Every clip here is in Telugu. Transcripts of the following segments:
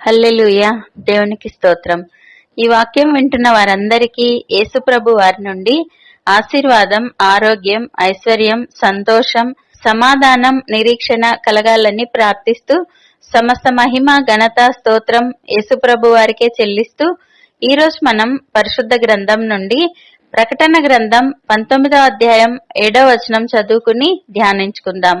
హల్లెలుయ. దేవునికి స్తోత్రం. ఈ వాక్యం వింటున్న వారందరికీ యేసుప్రభు వారి నుండి ఆశీర్వాదం ఆరోగ్యం ఐశ్వర్యం సంతోషం సమాధానం నిరీక్షణ కలగాలని ప్రార్థిస్తూ సమస్త మహిమ ఘనత స్తోత్రం యేసుప్రభు వారికే చెల్లిస్తూ ఈరోజు మనం పరిశుద్ధ గ్రంథం నుండి ప్రకటన గ్రంథం పంతొమ్మిదవ అధ్యాయం ఏడవ వచనం చదువుకుని ధ్యానించుకుందాం.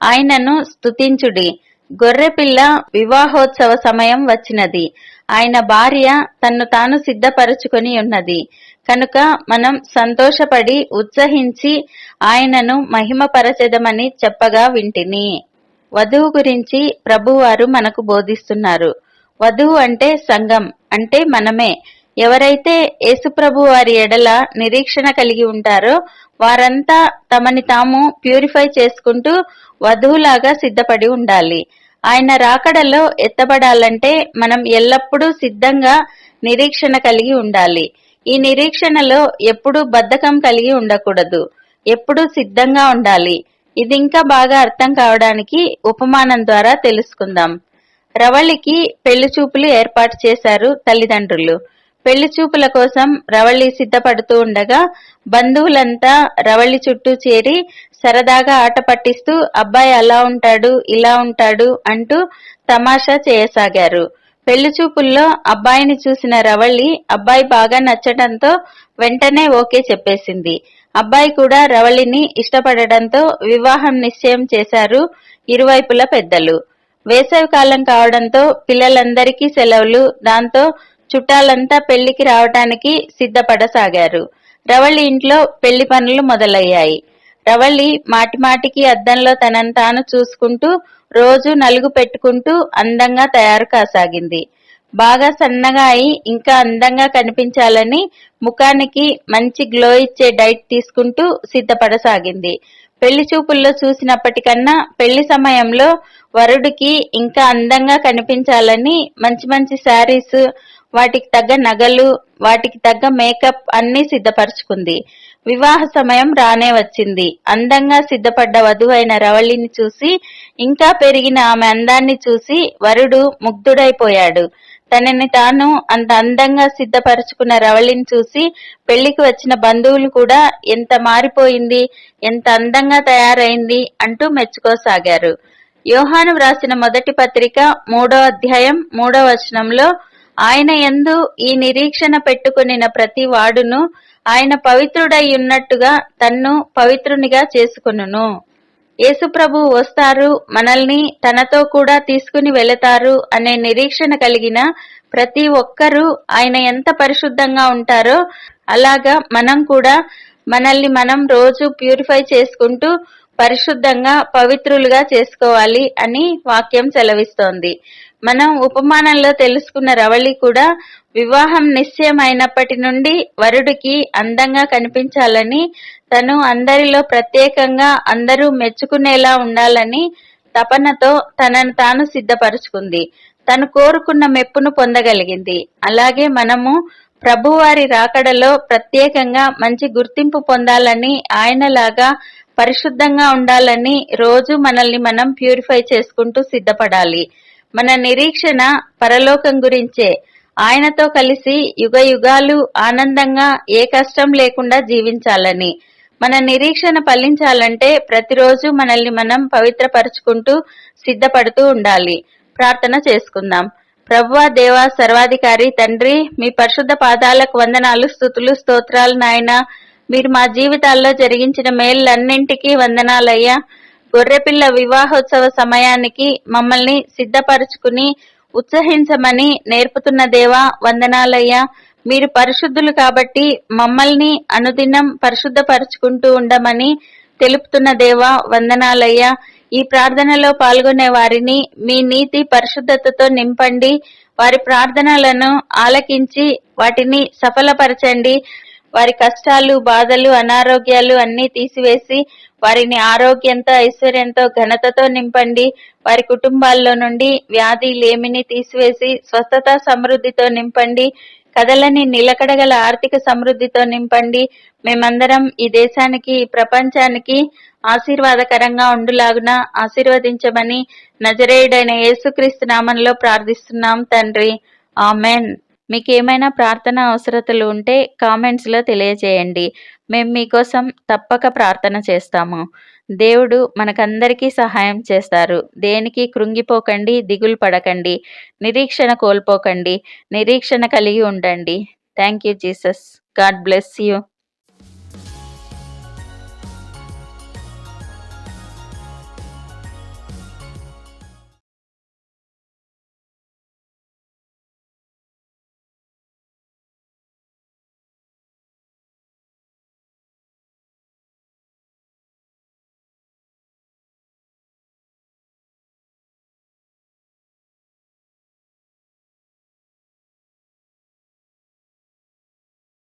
ఆయనను స్తుతించుడి. గొర్రెపిల్ల వివాహోత్సవ సమయం వచ్చినది. ఆయన భార్య తన్ను తాను సిద్ధపరచుకొని ఉన్నది. కనుక మనం సంతోషపడి ఉత్సహించి ఆయనను మహిమపరచెదమని చెప్పగా వింటిని. వధువు గురించి ప్రభువారు మనకు బోధిస్తున్నారు. వధువు అంటే సంఘం అంటే మనమే. ఎవరైతే యేసుప్రభు వారి ఎడల నిరీక్షణ కలిగి ఉంటారో వారంతా తమని తాము ప్యూరిఫై చేసుకుంటూ వధువులాగా సిద్ధపడి ఉండాలి. ఆయన రాకడలో ఎత్తబడాలంటే మనం ఎల్లప్పుడూ సిద్ధంగా నిరీక్షణ కలిగి ఉండాలి. ఈ నిరీక్షణలో ఎప్పుడూ బద్ధకం కలిగి ఉండకూడదు. ఎప్పుడూ సిద్ధంగా ఉండాలి. ఇది ఇంకా బాగా అర్థం కావడానికి ఉపమానం ద్వారా తెలుసుకుందాం. రవళికి పెళ్ళి చూపులు ఏర్పాటు చేశారు తల్లిదండ్రులు. పెళ్ళి చూపుల కోసం రవళి సిద్ధపడుతూ ఉండగా బంధువులంతా రవళి చుట్టూ చేరి సరదాగా ఆట పట్టిస్తూ అబ్బాయి అలా ఉంటాడు ఇలా ఉంటాడు అంటూ తమాషా చేయసాగారు. పెళ్ళి చూపుల్లో అబ్బాయిని చూసిన రవళి అబ్బాయి బాగా నచ్చటంతో వెంటనే ఓకే చెప్పేసింది. అబ్బాయి కూడా రవళిని ఇష్టపడడంతో వివాహం నిశ్చయం చేశారు ఇరువైపుల పెద్దలు. వేసవి కాలం కావడంతో పిల్లలందరికీ సెలవులు దాంతో చుట్టాలంతా పెళ్ళికి రావటానికి సిద్ధపడసాగారు. రవళి ఇంట్లో పెళ్ళి పనులు మొదలయ్యాయి. రవళి మాటిమాటికి అద్దంలో తనను తాను చూసుకుంటూ రోజు నలుగు పెట్టుకుంటూ అందంగా తయారు కాసాగింది. బాగా సన్నగా అయి ఇంకా అందంగా కనిపించాలని ముఖానికి మంచి గ్లో ఇచ్చే డైట్ తీసుకుంటూ సిద్ధపడసాగింది. పెళ్ళి చూపుల్లో చూసినప్పటికన్నా పెళ్ళి సమయంలో వరుడికి ఇంకా అందంగా కనిపించాలని మంచి మంచి శారీస్ వాటికి తగ్గ నగలు వాటికి తగ్గ మేకప్ అన్ని సిద్ధపరచుకుంది. వివాహ సమయం రానే వచ్చింది. అందంగా సిద్ధపడ్డ వధువైన రవళిని చూసి ఇంకా పెరిగిన ఆమె అందాన్ని చూసి వరుడు ముగ్ధుడైపోయాడు. తనని తాను అంత అందంగా సిద్ధపరచుకున్న రవళిని చూసి పెళ్ళికి వచ్చిన బంధువులు కూడా ఎంత మారిపోయింది ఎంత అందంగా తయారైంది అంటూ మెచ్చుకోసాగారు. యోహాను వ్రాసిన మొదటి పత్రిక మూడో అధ్యాయం మూడో వచనంలో ఆయన ఎందు ఈ నిరీక్షణ పెట్టుకునిన ప్రతి వాడును ఆయన పవిత్రుడై ఉన్నట్టుగా తన్ను పవిత్రునిగా చేసుకును యేసుప్రభు వస్తారు మనల్ని తనతో కూడా తీసుకుని వెళతారు అనే నిరీక్షణ కలిగిన ప్రతి ఒక్కరూ ఆయన ఎంత పరిశుద్ధంగా ఉంటారో అలాగా మనం కూడా మనల్ని మనం రోజు ప్యూరిఫై చేసుకుంటూ పరిశుద్ధంగా పవిత్రులుగా చేసుకోవాలి అని వాక్యం సెలవిస్తోంది. మనం ఉపమానంలో తెలుసుకున్న రవళి కూడా వివాహం నిశ్చయమైనప్పటి నుండి వరుడికి అందంగా కనిపించాలని తను అందరిలో ప్రత్యేకంగా అందరూ మెచ్చుకునేలా ఉండాలని తపనతో తనను తాను సిద్ధపరుచుకుంది. తను కోరుకున్న మెప్పును పొందగలిగింది. అలాగే మనము ప్రభువారి రాకడలో ప్రత్యేకంగా మంచి గుర్తింపు పొందాలని ఆయనలాగా పరిశుద్ధంగా ఉండాలని రోజు మనల్ని మనం ప్యూరిఫై చేసుకుంటూ సిద్ధపడాలి. మన నిరీక్షణ పరలోకం గురించే. ఆయనతో కలిసి యుగ యుగాలు ఆనందంగా ఏ కష్టం లేకుండా జీవించాలని. మన నిరీక్షణ ఫలించాలంటే ప్రతిరోజు మనల్ని మనం పవిత్రపరుచుకుంటూ సిద్ధపడుతూ ఉండాలి. ప్రార్థన చేసుకుందాం. ప్రవ్వ దేవా సర్వాధికారి తండ్రి మీ పరిశుద్ధ పాదాలకు వందనాలు స్థుతులు స్తోత్రాలు నాయన. మీరు మా జీవితాల్లో జరిగించిన మేళ్ళన్నింటికీ వందనాలయ్యా. గొర్రెపిల్ల వివాహోత్సవ సమయానికి మమ్మల్ని సిద్ధపరచుకుని ఉత్సహించమని నేర్పుతున్న దేవా వందనాలయ్యా. మీరు పరిశుద్ధులు కాబట్టి మమ్మల్ని అనుదినం పరిశుద్ధపరచుకుంటూ ఉండమని తెలుపుతున్న దేవా వందనాలయ్యా. ఈ ప్రార్థనలో పాల్గొనే వారిని మీ నీతి పరిశుద్ధతతో నింపండి. వారి ప్రార్థనలను ఆలకించి వాటిని సఫలపరచండి. వారి కష్టాలు బాధలు అనారోగ్యాలు అన్ని తీసివేసి వారిని ఆరోగ్యంతో ఐశ్వర్యంతో ఘనతతో నింపండి. వారి కుటుంబాల్లో నుండి వ్యాధి లేమిని తీసివేసి స్వస్థత సమృద్ధితో నింపండి. కథలని నిలకడగల ఆర్థిక సమృద్ధితో నింపండి. మేమందరం ఈ దేశానికి ఈ ప్రపంచానికి ఆశీర్వాదకరంగా ఉండులాగున ఆశీర్వదించమని నజరేయుడైన యేసుక్రీస్తు నామంలో ప్రార్థిస్తున్నాం తండ్రి. ఆమెన్. మీకు ఏమైనా ప్రార్థన అవసరతలు ఉంటే కామెంట్స్లో తెలియజేయండి. మేము మీకోసం తప్పక ప్రార్థన చేస్తాము. దేవుడు మనకందరికీ సహాయం చేస్తారు. దేనికి కృంగిపోకండి దిగులు పడకండి నిరీక్షణ కోల్పోకండి నిరీక్షణ కలిగి ఉండండి. Thank you Jesus. God bless you.